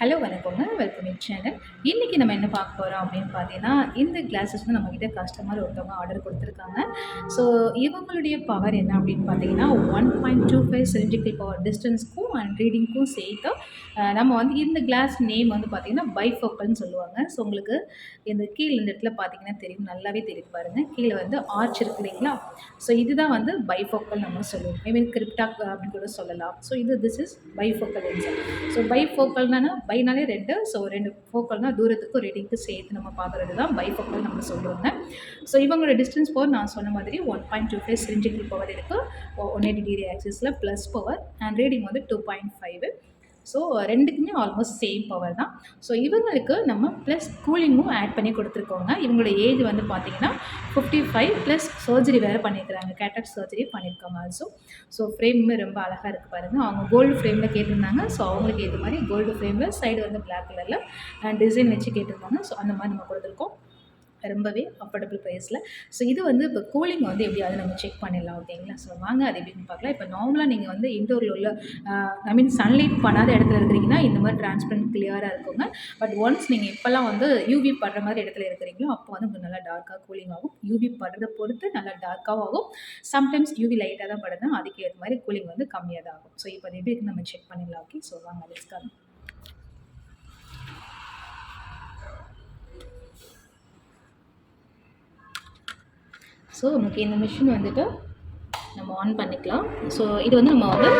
Hello வணக்கங்க. Welcome இன் channel இன்றைக்கி நம்ம என்ன பார்க்க போகிறோம் அப்படின்னு பார்த்தீங்கன்னா இந்த கிளாஸஸ் வந்து நம்மக்கிட்ட கஸ்டமர் ஒருத்தவங்க ஆர்டர் கொடுத்துருக்காங்க. ஸோ இவங்களுடைய பவர் என்ன அப்படின்னு பார்த்தீங்கன்னா one point two five cylindrical power டிஸ்டன்ஸ்க்கும் and ரீடிங்க்கும் சேர்த்து நம்ம வந்து இந்த கிளாஸ் நேம் வந்து பார்த்திங்கன்னா பைஃபோக்கல்னு சொல்லுவாங்க. ஸோ உங்களுக்கு இந்த கீழே இந்த இடத்துல பார்த்தீங்கன்னா தெரியும். நல்லாவே தெரியும் பாருங்கள் கீழே வந்து ஆர்ச் இருக்கு இல்லைங்களா? ஸோ இதுதான் வந்து பைஃபோக்கல் நம்ம சொல்லுவோம். ஐ மீன் கிரிப்டாக் அப்படின்னு கூட சொல்லலாம். ஸோ இது திஸ் இஸ் பைஃபோக்கல் ஸோ பைஃபோக்கல்னா பைனாலே ரெண்டு ஸோ ரெண்டு ஃபோக்கல்னா தூரத்துக்கு ரீடிங்க்கு சேர்த்து நம்ம பார்க்குறது தான் பை ஃபோக்கல் நம்ம சொல்கிறோங்க ஸோ இவங்களோட டிஸ்டன்ஸ் பவர் நான் சொன்ன மாதிரி one point two five cylindrical power இருக்குது ஒன் எயிட்டி டிகிரி ஆக்சிஸில் ப்ளஸ் பவர் அண்ட் ரீடிங் வந்து டூ பாயிண்ட் ஃபைவ் ஸோ ரெண்டுக்குமே ஆல்மோஸ்ட் சேம் பவர் தான். ஸோ இவங்களுக்கு நம்ம ப்ளஸ் கூலிங்கும் ஆட் பண்ணி கொடுத்துருக்கோங்க. இவங்களோட ஏஜ் வந்து பார்த்தீங்கன்னா ஃபிஃப்டி ஃபைவ் ப்ளஸ் சர்ஜரி வேறு பண்ணியிருக்கிறாங்க கேட்டக் சர்ஜரி பண்ணியிருக்காங்க ஆல்சோ ஸோ ஃப்ரேமுமே ரொம்ப அழகாக இருக்குது பாருங்கள் அவங்க கோல்டு ஃப்ரேமில் கேட்டிருந்தாங்க. ஸோ அவங்களுக்கு ஏற்ற மாதிரி கோல்டு ஃப்ரேமில் சைடு வந்து பிளாக் கலரில் டிசைன் வச்சு கேட்டிருந்தாங்க ஸோ அந்த மாதிரி நம்ம கொடுத்துருக்கோம். ரொம்பவே அஃபோர்டபுள் ப்ரைஸில் ஸோ இது வந்து இப்போ கூலிங் வந்து எப்படியாவது நம்ம செக் பண்ணிடலாம் ஓகேங்களா ஸோ வாங்க அது எப்படின்னு பார்க்கலாம். இப்போ நார்மலாக நீங்கள் வந்து இன்டோரில் உள்ள ஐ மீன் சன்லைட் பண்ணாத இடத்துல இருக்கிறீங்கன்னா இந்த மாதிரி டிரான்ஸ்பரண்ட் கிளியராக இருக்குங்க. பட் ஒன்ஸ் நீங்கள் இப்போல்லாம் வந்து யூவி படுற மாதிரி இடத்துல இருக்கிறீங்களோ அப்போ வந்து உங்களுக்கு நல்லா டார்க்காக கூலிங் ஆகும். யூவி படுறதை பொறுத்து நல்லா டார்க்காகவும் ஆகும். சம்டைம்ஸ் யூவி லைட்டாக தான் படுதுன்னா அதுக்கேற்ற மாதிரி கூலிங் வந்து கம்மியாக தான் ஆகும். ஸோ இப்போ அது எப்படி நம்ம செக் பண்ணிடலாம் ஓகே ஸோ வாங்க லெட்ஸ் ஸோ நமக்கு இந்த மிஷின் வந்துட்டு நம்ம ஆன் பண்ணிக்கலாம். ஸோ இது வந்து நம்ம வந்து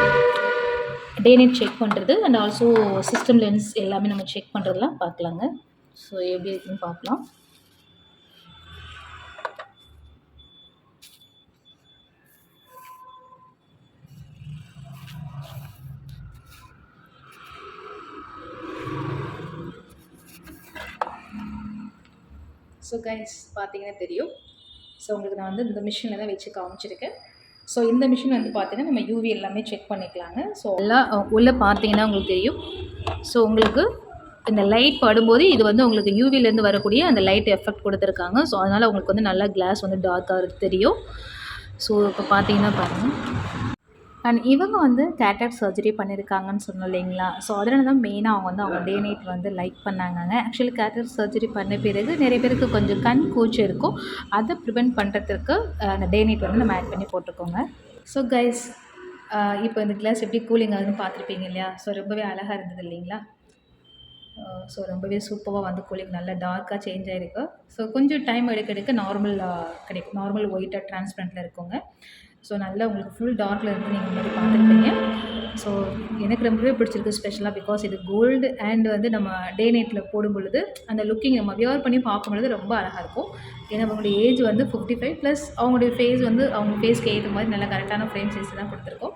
டே நைட் செக் பண்ணுறது அண்ட் ஆல்சோ சிஸ்டம் லென்ஸ் எல்லாமே நம்ம செக் பண்ணுறதுலாம் பார்க்கலாங்க. ஸோ எப்படி இருக்குன்னு பார்க்கலாம். ஸோ கைஸ் பார்த்தீங்கன்னா தெரியும். ஸோ உங்களுக்கு நான் வந்து இந்த மிஷினில் தான் வச்சு காமிச்சிருக்கேன். ஸோ இந்த மிஷின் வந்து பார்த்தீங்கன்னா நம்ம யூவி எல்லாமே செக் பண்ணிக்கலாங்க. ஸோ எல்லாம் உள்ளே பார்த்தீங்கன்னா உங்களுக்கு தெரியும். ஸோ உங்களுக்கு இந்த லைட் படும்போது இது வந்து உங்களுக்கு யூவிலேருந்து வரக்கூடிய அந்த லைட் எஃபெக்ட் கொடுத்துருக்காங்க. ஸோ அதனால் உங்களுக்கு வந்து நல்லா கிளாஸ் வந்து டார்க்காக தெரியும். ஸோ இப்போ பார்த்தீங்கன்னா பாருங்கள் அண்ட் இவங்க வந்து கேட்டர் சர்ஜரி பண்ணியிருக்காங்கன்னு சொன்னோம் இல்லைங்களா? ஸோ அதனால தான் மெயினாக அவங்க வந்து அவங்க டே நைட் வந்து லைக் பண்ணாங்க ஆக்சுவலி கேட்டர் சர்ஜரி பண்ண பிறகு நிறைய பேருக்கு கொஞ்சம் கண் கூச்சு இருக்கும். அதை ப்ரிவெண்ட் பண்ணுறதுக்கு அந்த டே நைட் வந்து நம்ம ஆட் பண்ணி போட்டுக்கோங்க ஸோ கைஸ் இப்போ இந்த கிளாஸ் எப்படி கூலிங் ஆகுதுன்னு பார்த்துருப்பீங்க இல்லையா? ஸோ ரொம்பவே அழகாக இருந்தது இல்லைங்களா? ஸோ ரொம்பவே சூப்பராக வந்து கூலிங் நல்லா டார்க்காக சேஞ்ச் ஆகிருக்கு ஸோ கொஞ்சம் டைம் எடுக்க எடுக்க நார்மல் கிடைக்கும். நார்மல் ஒயிட்டாக டிரான்ஸ்பரண்ட்டில் இருக்குங்க. ஸோ நல்லா உங்களுக்கு ஃபுல் டார்க்கில் இருந்து நீங்கள் மாதிரி பார்த்துருப்பீங்க ஸோ எனக்கு ரொம்பவே பிடிச்சிருக்கு ஸ்பெஷலாக பிகாஸ் இது கோல்டு அண்ட் வந்து நம்ம டே நைட்டில் போடும் பொழுது அந்த லுக்கிங் நம்ம வியர் பண்ணி பார்க்கும் பொழுது ரொம்ப அழகாக இருக்கும். ஏன்னா அவங்களுடைய ஏஜ் வந்து ஃபிஃப்டி ஃபைவ் ப்ளஸ் அவங்களுடைய ஃபேஸ் வந்து அவங்க ஃபேஸ்க்கு ஏற்ற மாதிரி நல்லா கரெக்டான ஃப்ரேம் சைஸ் தான் கொடுத்துருக்கோம்.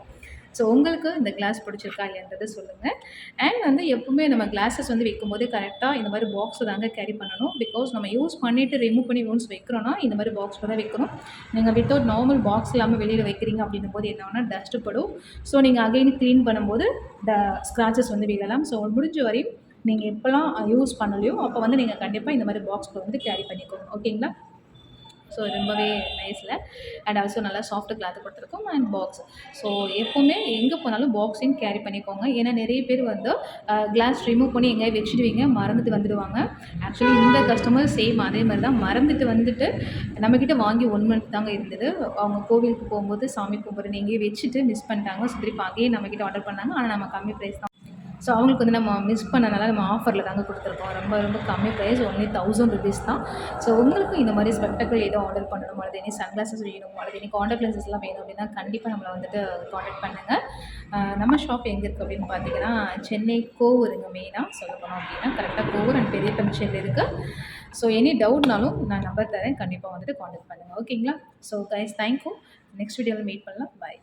ஸோ உங்களுக்கு இந்த கிளாஸ் பிடிச்சிருக்கா இல்லைன்றது சொல்லுங்கள் அண்ட் வந்து எப்பவுமே நம்ம கிளாஸஸ் வந்து வைக்கும்போது கரெக்டாக இந்த மாதிரி பாக்ஸ் தாங்க கேரி பண்ணணும். பிகாஸ் நம்ம யூஸ் பண்ணிவிட்டு ரிமூவ் பண்ணி ஒன்ஸ் வைக்கிறோன்னா இந்த மாதிரி பாக்ஸ் தான் வைக்கணும் நீங்கள் வித்தவுட் நார்மல் பாக்ஸ் இல்லாமல் வெளியில் வைக்கிறீங்க அப்படின்னும் போது என்ன ஆகுனா டஸ்ட்டு படும். ஸோ நீங்கள் அகைன் க்ளீன் பண்ணும்போது ட ஸ்க்ராச்சஸ் வந்து விழலாம். ஸோ முடிஞ்ச வரையும் நீங்கள் எப்போல்லாம் யூஸ் பண்ணலையோ அப்போ வந்து நீங்கள் கண்டிப்பாக இந்த மாதிரி பாக்ஸ்க்கு வந்து கேரி பண்ணிக்கோங்க. ஓகேங்களா ஸோ ரொம்பவே நைஸில் அண்ட் ஆல்சோ நல்லா சாஃப்ட் கிளாத் கொடுத்துருக்கோம் அண்ட் பாக்ஸ் ஸோ எப்போவுமே எங்கே போனாலும் பாக்ஸையும் கேரி பண்ணிக்கோங்க. ஏன்னா நிறைய பேர் வந்து கிளாஸ் ரிமூவ் பண்ணி எங்கேயாவது வச்சுடுவீங்க மறந்துட்டு வந்துடுவாங்க. ஆக்சுவலி இந்த கஸ்டமர் சேம் அதே மாதிரி தான். மறந்துட்டு வந்துட்டு நம்மக்கிட்ட வாங்கி ஒன் மந்த் தாங்க இருந்தது. அவங்க கோவிலுக்கு போகும்போது சாமி கும்பிட்றது எங்கேயும் வச்சுட்டு மிஸ் பண்ணிட்டாங்க. ஸோ திருப்பி அங்கேயே நம்மக்கிட்ட ஆர்டர் பண்ணாங்க. ஆனால் நம்ம கம்மி ப்ரைஸ் தான் ஸோ அவங்களுக்கு வந்து நம்ம மிஸ் பண்ணனால நம்ம ஆஃபரில் தாங்க கொடுத்துருக்கோம். ரொம்ப ரொம்ப கம்மி ப்ரைஸ் ஒன்லி தௌசண்ட் ருபீஸ் தான். ஸோ உங்களுக்கும் இந்த மாதிரி ஸ்பெக்டக்கிள் ஏதோ ஆர்டர் பண்ணணும்? அல்லது இனி சன்கிளாஸஸ் வேணும்? அல்லது இனி காண்டாக்ட் லென்சஸ்லாம் வேணும் அப்படின்னா கண்டிப்பாக நம்மளை வந்துட்டு காண்டாக்ட் பண்ணுங்கள் நம்ம ஷாப் எங்கே இருக்குது அப்படின்னு பார்த்தீங்கன்னா சென்னை கோவூருங்க மெயினாக சொல்ல போனோம் அப்படின்னா கரெக்டாக கோவூர் அண்ட் பெரிய பஞ்சல் இருக்குது ஸோ எனி டவுட்னாலும் நான் நம்பர் தரேன். கண்டிப்பாக வந்துட்டு காண்டாக்ட் பண்ணுங்கள் ஓகேங்களா so guys thank you next வீடியோவில் மீட் பண்ணலாம். பாய்